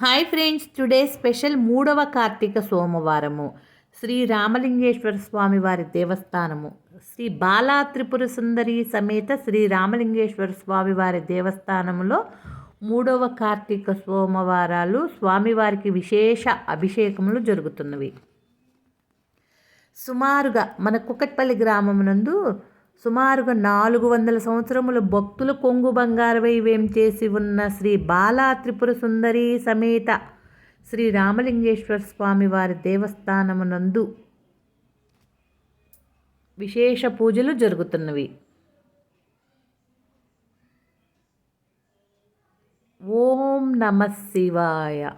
Hi friends today special మూడవ కార్తీక సోమవారము. శ్రీ రామలింగేశ్వర స్వామి వారి దేవస్థానము. శ్రీ బాలా త్రిపుర సుందరి సమేత శ్రీ రామలింగేశ్వర స్వామి వారి దేవస్థానములో మూడవ కార్తీక సోమవారాలు స్వామివారికి విశేష అభిషేకములు జరుగుతున్నవి. సుమారుగా మన కుకట్పల్లి గ్రామమునందు సుమారుగా నాలుగు వందల సంవత్సరముల భక్తుల కొంగు బంగారవై వేం చేసి ఉన్న శ్రీ బాలా త్రిపుర సుందరి సమేత శ్రీ రామలింగేశ్వర స్వామి వారి దేవస్థానమునందు విశేష పూజలు జరుగుతున్నవి. ఓం నమ శివాయ.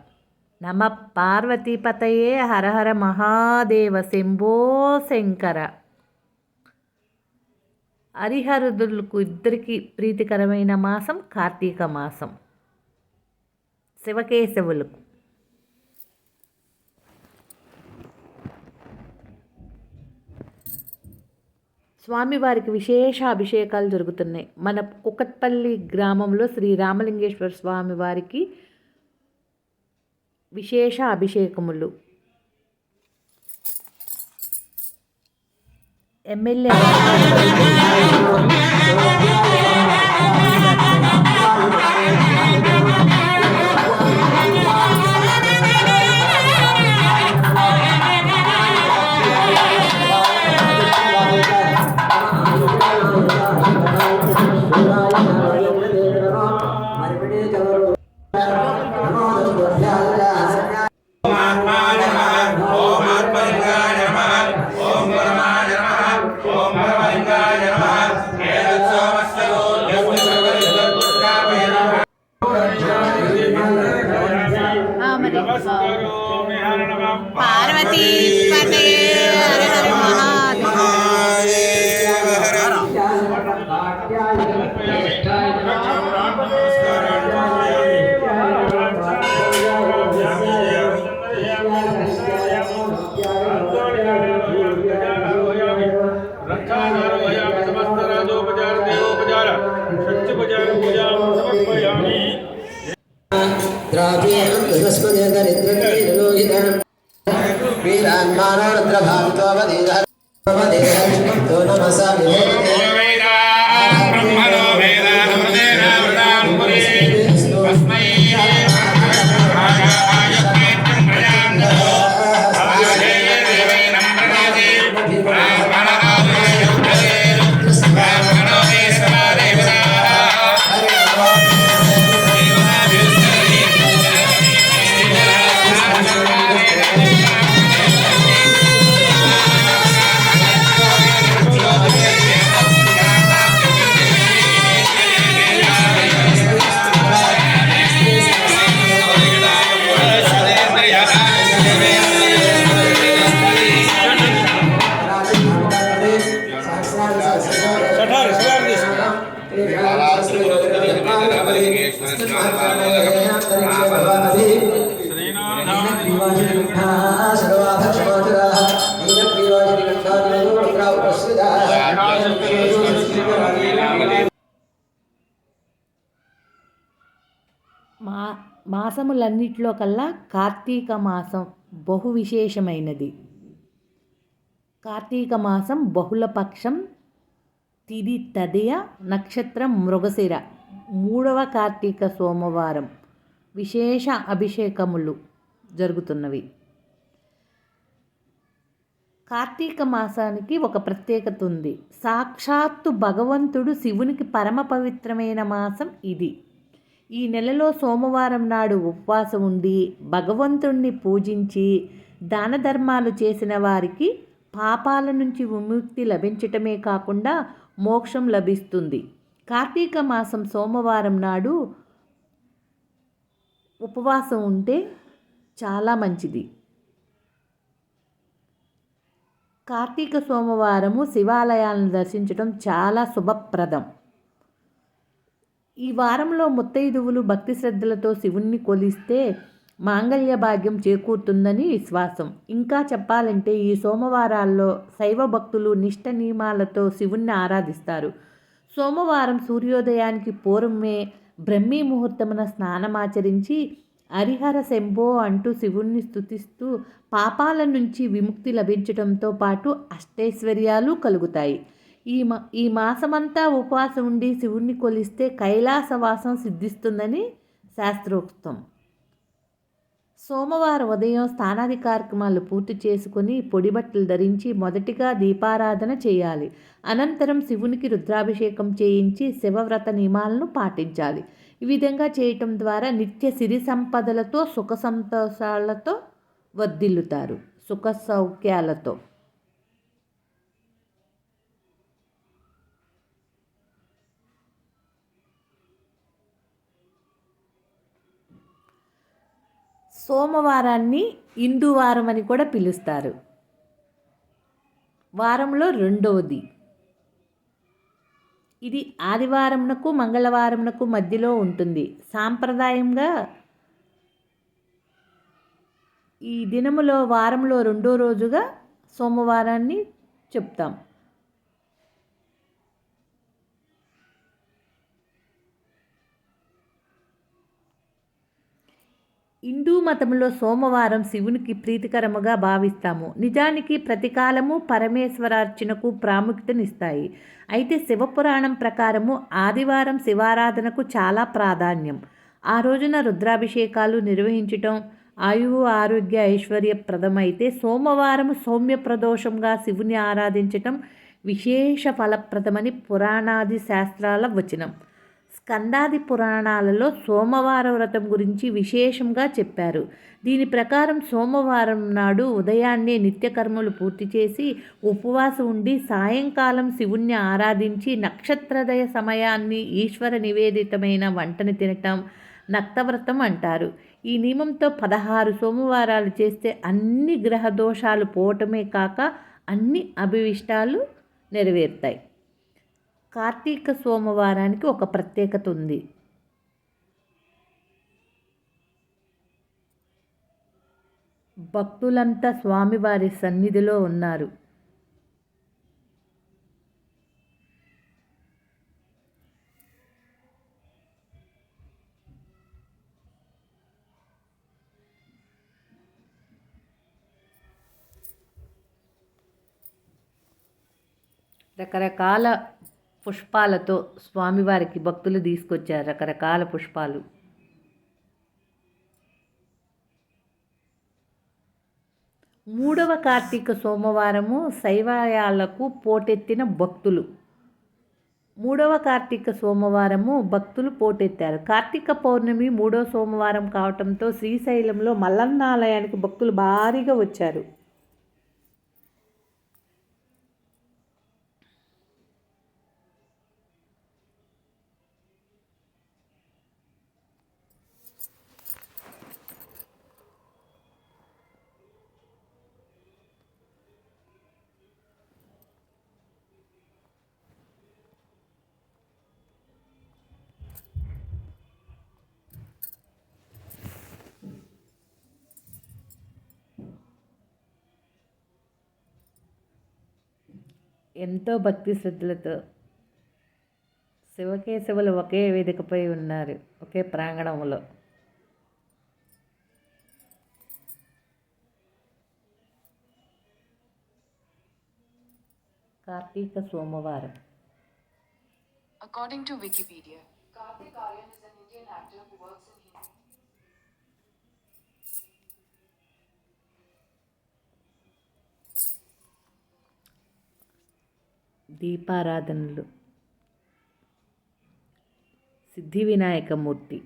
నమ పార్వతీపతయే హర హర మహాదేవ శంభో శంకర. హరిహరుదులకు ఇద్దరికి ప్రీతికరమైన మాసం కార్తీక మాసం. శివకేశవులకు. స్వామివారికి విశేష అభిషేకాలు జరుగుతున్నాయి. మన కుకట్పల్లి గ్రామంలో శ్రీ రామలింగేశ్వర స్వామి వారికి విశేష అభిషేకములు. ఎమ్మెల్యే. మా మాసములన్నిటిలో కల్లా కార్తీక మాసం బహు విశేషమైనది కార్తీక మాసం బహుళపక్షం తిది తదయ నక్షత్రం మృగశిర మూడవ కార్తీక సోమవారం విశేష అభిషేకములు. జరుగుతున్నవి. కార్తీక మాసానికి ఒక ప్రత్యేకత ఉంది. సాక్షాత్తు భగవంతుడు శివునికి పరమ పవిత్రమైన మాసం ఇది. ఈ నెలలో సోమవారం నాడు ఉపవాసం ఉండి భగవంతుణ్ణి పూజించి దాన ధర్మాలు చేసిన వారికి పాపాల నుంచి విముక్తి లభించటమే కాకుండా మోక్షం లభిస్తుంది. కార్తీక మాసం సోమవారం నాడు ఉపవాసం ఉంటే చాలా మంచిది. కార్తీక సోమవారము శివాలయాలను దర్శించడం చాలా శుభప్రదం. ఈ వారంలో ముత్తైదువులు భక్తి శ్రద్ధలతో శివుణ్ణి కొలిస్తే మాంగళ్య భాగ్యం చేకూరుతుందని విశ్వాసం. ఇంకా చెప్పాలంటే ఈ సోమవారాల్లో శైవ భక్తులు నిష్ట నియమాలతో శివుణ్ణి ఆరాధిస్తారు. సోమవారం సూర్యోదయానికి పూర్వమే బ్రహ్మీ ముహూర్తమున స్నానమాచరించి హరిహర శంభో అంటూ శివుణ్ణి స్థుతిస్తూ పాపాల నుంచి విముక్తి లభించడంతో పాటు అష్టైశ్వర్యాలు కలుగుతాయి. ఈ మా ఈ మాసమంతా ఉపవాసం ఉండి శివుణ్ణి కొలిస్తే కైలాసవాసం సిద్ధిస్తుందని శాస్త్రోక్తం. సోమవారం ఉదయం స్నానాది కార్యక్రమాలు పూర్తి చేసుకుని పొడి బట్టలు ధరించి మొదటిగా దీపారాధన చేయాలి. అనంతరం శివునికి రుద్రాభిషేకం చేయించి శివవ్రత నియమాలను పాటించాలి. ఈ విధంగా చేయటం ద్వారా నిత్య సిరి సంపదలతో సుఖ సంతోషాలతో వర్ధిల్లుతారు. సుఖ సౌఖ్యాలతో. సోమవారాన్ని హిందూ వారం అని కూడా పిలుస్తారు. వారంలో రెండవది. ఇది ఆదివారంనకు మంగళవారంనకు మధ్యలో ఉంటుంది. సాంప్రదాయంగా ఈ దినములో వారంలో రెండో రోజుగా సోమవారాన్ని చెప్తాం. హిందూ మతంలో సోమవారం శివునికి ప్రీతికరముగా భావిస్తాము. నిజానికి ప్రతికాలము పరమేశ్వరార్చనకు ప్రాముఖ్యతనిస్తాయి. అయితే శివపురాణం ప్రకారము ఆదివారం శివారాధనకు చాలా ప్రాధాన్యం. ఆ రోజున రుద్రాభిషేకాలు నిర్వహించటం ఆయువు ఆరోగ్య ఐశ్వర్యప్రదమైతే సోమవారం సౌమ్య ప్రదోషంగా శివుని ఆరాధించటం విశేష ఫలప్రదమని పురాణాది శాస్త్రాల వచనం. స్కందాది పురాణాలలో సోమవార వ్రతం గురించి విశేషంగా చెప్పారు. దీని ప్రకారం సోమవారం నాడు ఉదయాన్నే నిత్యకర్మలు పూర్తి చేసి ఉపవాసం ఉండి సాయంకాలం శివుణ్ణి ఆరాధించి నక్షత్రదయ సమయాన్ని ఈశ్వర నివేదితమైన వంటని తినటం నక్తవ్రతం అంటారు. ఈ నియమంతో పదహారు సోమవారాలు చేస్తే అన్ని గ్రహ దోషాలు పోవటమే కాక అన్ని అభివిష్టాలు నెరవేరుతాయి. కార్తీక సోమవారానికి ఒక ప్రత్యేకత ఉంది. భక్తులంతా స్వామివారి సన్నిధిలో ఉన్నారు. రకరకాల పుష్పాలతో స్వామివారికి భక్తులు తీసుకొచ్చారు రకరకాల పుష్పాలు. మూడవ కార్తీక సోమవారము శైవాలయాలకు పోటెత్తిన భక్తులు. మూడవ కార్తీక సోమవారము భక్తులు పోటెత్తారు. కార్తీక పౌర్ణమి మూడో సోమవారం కావటంతో శ్రీశైలంలో మల్లన్నాలయానికి భక్తులు భారీగా వచ్చారు. ఎంతో భక్తి శ్రద్ధలతో శివకేశవులు ఒకే వేదికపై ఉన్నారు ఒకే ప్రాంగణంలో కార్తీక సోమవారం According to Wikipedia, Karthik Aryan is an Indian actor who works in దీపారాధనలు. సిద్ధి వినాయకమూర్తి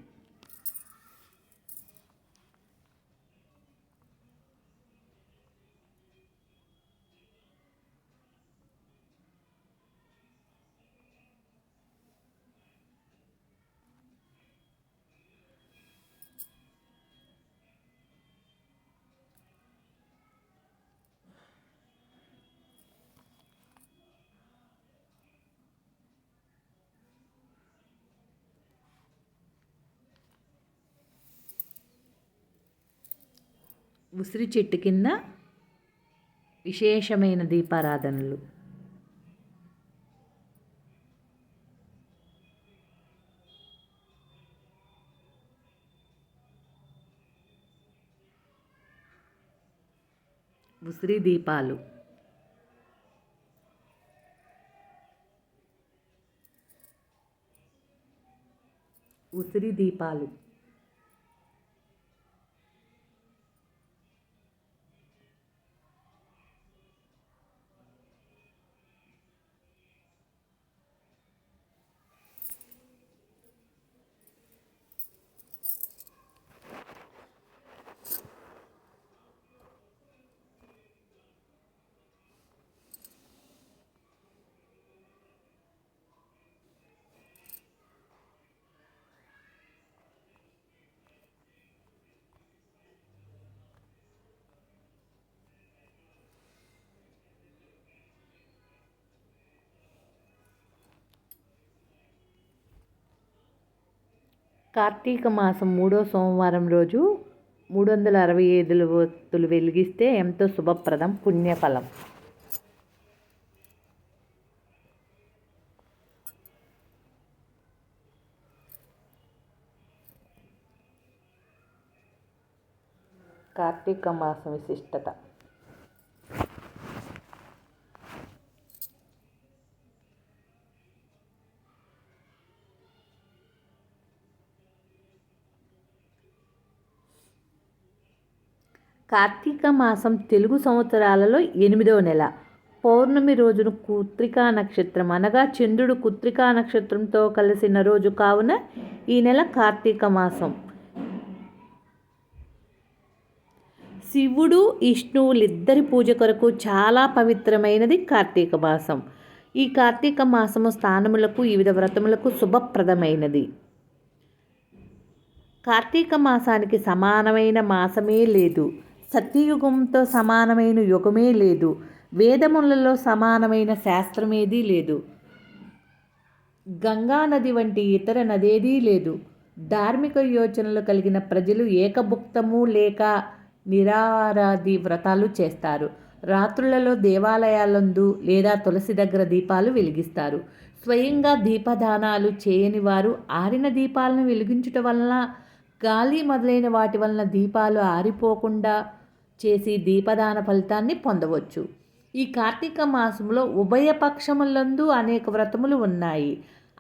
ఉసిరి చెట్టు కింద విశేషమైన దీపారాధనలు. ఉసిరి దీపాలు. ఉసిరి దీపాలు. కార్తీక మాసం మూడో సోమవారం రోజు మూడు వందల అరవై ఐదు ఒత్తులు వెలిగిస్తే ఎంతో శుభప్రదం పుణ్యఫలం. కార్తీక మాసం విశిష్టత. కార్తీక మాసం తెలుగు సంవత్సరాలలో ఎనిమిదవ నెల. పౌర్ణమి రోజున కుత్రికా నక్షత్రం అనగా చంద్రుడు కుత్రికా నక్షత్రంతో కలిసిన రోజు కావున ఈ నెల కార్తీక మాసం. శివుడు విష్ణువులిద్దరి పూజ కొరకు చాలా పవిత్రమైనది కార్తీక మాసం. ఈ కార్తీక మాసము స్థానములకు వివిధ వ్రతములకు శుభప్రదమైనది. కార్తీక మాసానికి సమానమైన మాసమే లేదు. సత్యయుగంతో సమానమైన యుగమే లేదు. వేదములలో సమానమైన శాస్త్రమేదీ లేదు. గంగా నది వంటి ఇతర నదేదీ లేదు. ధార్మిక యోచనలు కలిగిన ప్రజలు ఏకభుక్తము లేక నిరారాధి వ్రతాలు చేస్తారు. రాత్రులలో దేవాలయాలందు లేదా తులసి దగ్గర దీపాలు వెలిగిస్తారు. స్వయంగా దీపదానాలు చేయని వారు ఆరిన దీపాలను వెలిగించుట వలన గాలి మొదలైన వాటి వలన దీపాలు ఆరిపోకుండా చేసి దీపదాన ఫలితాన్ని పొందవచ్చు. ఈ కార్తీక మాసంలో ఉభయ పక్షములందు అనేక వ్రతములు ఉన్నాయి.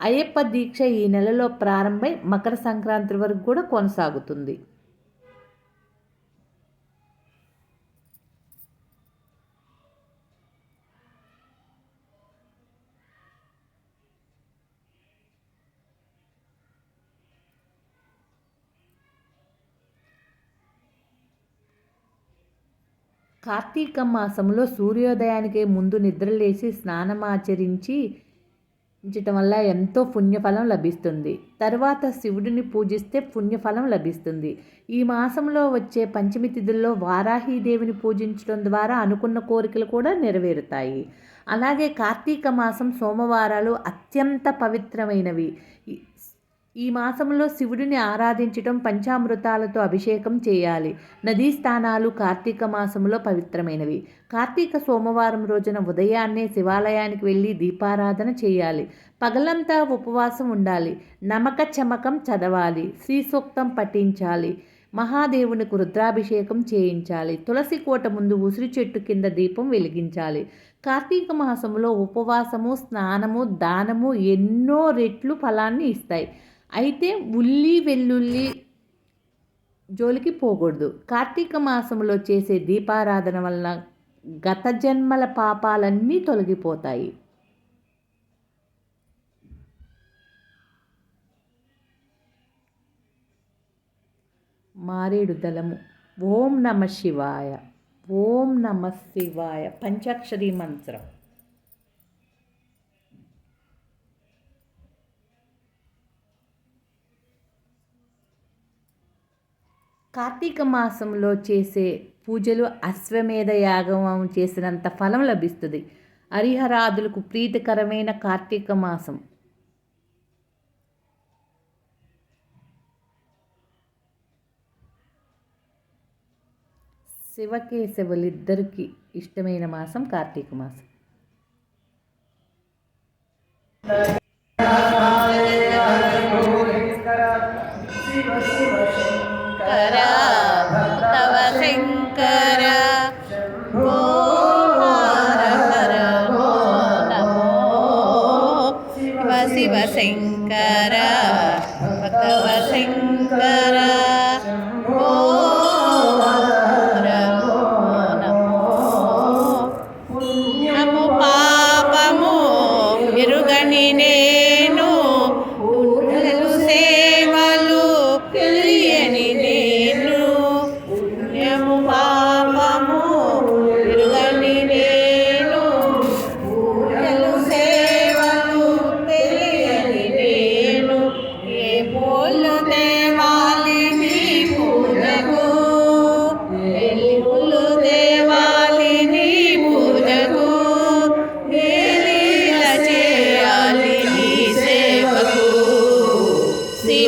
అయ్యప్ప దీక్ష ఈ నెలలో ప్రారంభమై మకర సంక్రాంతి వరకు కూడా కొనసాగుతుంది. కార్తీక మాసంలో సూర్యోదయానికి ముందు నిద్రలేసి స్నానమాచరించి ఉంచటం వల్ల ఎంతో పుణ్యఫలం లభిస్తుంది. తర్వాత శివుడిని పూజిస్తే పుణ్యఫలం లభిస్తుంది. ఈ మాసంలో వచ్చే పంచమి తిథుల్లో వారాహీదేవిని పూజించడం ద్వారా అనుకున్న కోరికలు కూడా నెరవేరుతాయి. అలాగే కార్తీక మాసం సోమవారాలు అత్యంత పవిత్రమైనవి. ఈ- మాసంలో శివుడిని ఆరాధించటం పంచామృతాలతో అభిషేకం చేయాలి. నదీ స్థానాలు కార్తీక మాసంలో పవిత్రమైనవి. కార్తీక సోమవారం రోజున ఉదయాన్నే శివాలయానికి వెళ్ళి దీపారాధన చేయాలి. పగలంతా ఉపవాసం ఉండాలి. నమక చమకం చదవాలి. శ్రీ సూక్తం పఠించాలి. మహాదేవునికి రుద్రాభిషేకం చేయించాలి. తులసి కోట ముందు ఉసిరి చెట్టు కింద దీపం వెలిగించాలి. కార్తీక మాసంలో ఉపవాసము స్నానము దానము ఎన్నో రెట్లు ఫలాన్ని ఇస్తాయి. అయితే ఉల్లి వెల్లుల్లి జోలికి పోకూడదు. కార్తీక మాసంలో చేసే దీపారాధన వలన గత జన్మల పాపాలన్నీ తొలగిపోతాయి. మారేడు దళము. ఓం నమ శివాయ. ఓం నమ శివాయ. పంచాక్షరి మంత్రం. కార్తీక మాసంలో చేసే పూజలు అశ్వమేధ యాగం చేసినంత ఫలం లభిస్తుంది. హరిహరాదులకు ప్రీతికరమైన కార్తీక మాసం. శివకేశవులిద్దరికీ ఇష్టమైన మాసం కార్తీక మాసం.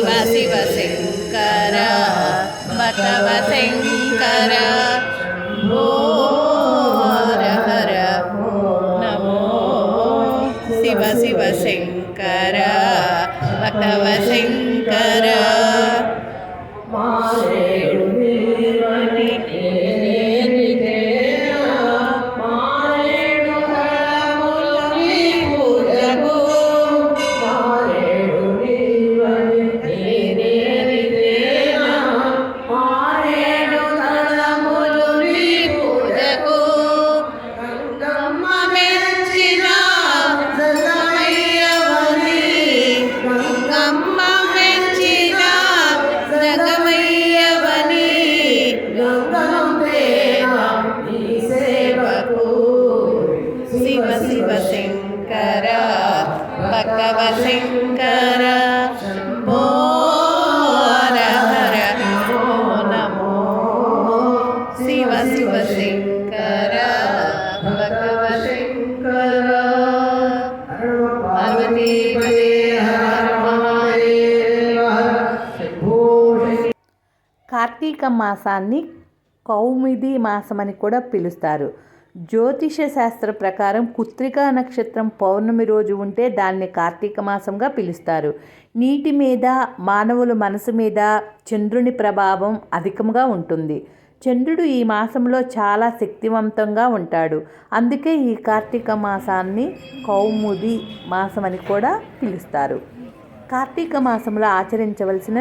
शिव शिव शङ्कर भगव शङ्कर కార్తీక మాసాన్ని కౌమిది మాసమని కూడా పిలుస్తారు. జ్యోతిష శాస్త్ర ప్రకారం కుత్రికా నక్షత్రం పౌర్ణమి రోజు ఉంటే దాన్ని కార్తీక మాసంగా పిలుస్తారు. నీటి మీద మానవుల మనసు మీద చంద్రుని ప్రభావం అధికంగా ఉంటుంది. చంద్రుడు ఈ మాసంలో చాలా శక్తివంతంగా ఉంటాడు. అందుకే ఈ కార్తీక మాసాన్ని కౌముది మాసం అని కూడా పిలుస్తారు. కార్తీక మాసంలో ఆచరించవలసిన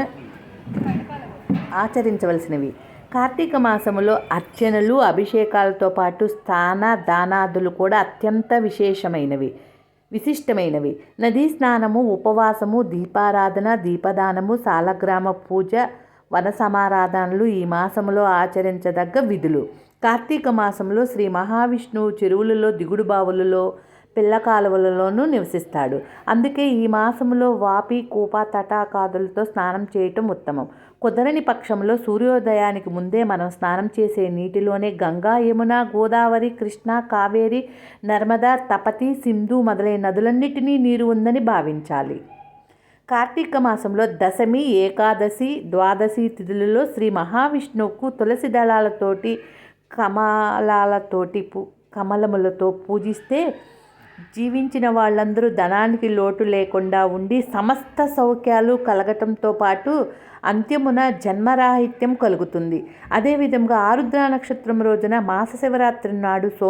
ఆచరించవలసినవి. కార్తీక మాసములో అర్చనలు అభిషేకాలతో పాటు స్నాన దానాదులు కూడా అత్యంత విశేషమైనవి విశిష్టమైనవి. నదీ స్నానము ఉపవాసము దీపారాధన దీపదానము సాలగ్రామ పూజ వన సమారాధనలు ఈ మాసములో ఆచరించదగ్గ విధులు. కార్తీక మాసంలో శ్రీ మహావిష్ణువు చెరువులలో దిగుడు బావులలో పిల్ల కాలువలలోనూ నివసిస్తాడు. అందుకే ఈ మాసంలో వాపి కూప తటాకాదులతో స్నానం చేయటం ఉత్తమం. కుదరని పక్షంలో సూర్యోదయానికి ముందే మనం స్నానం చేసే నీటిలోనే గంగా యమున గోదావరి కృష్ణ కావేరి నర్మదా తపతి సింధు మొదలైన నదులన్నిటినీ నీరు ఉందని భావించాలి. కార్తీక మాసంలో దశమి ఏకాదశి ద్వాదశి తిథులలో శ్రీ మహావిష్ణువుకు తులసి దళాలతోటి కమలాలతోటి పూ కమలములతో పూజిస్తే జీవించిన వాళ్ళందరూ ధనానికి లోటు లేకుండా ఉండి సమస్త సౌఖ్యాలు కలగటంతో పాటు అంత్యమున జన్మరాహిత్యం కలుగుతుంది. అదేవిధంగా ఆరుద్ర నక్షత్రం రోజున మాస శివరాత్రి నాడు సో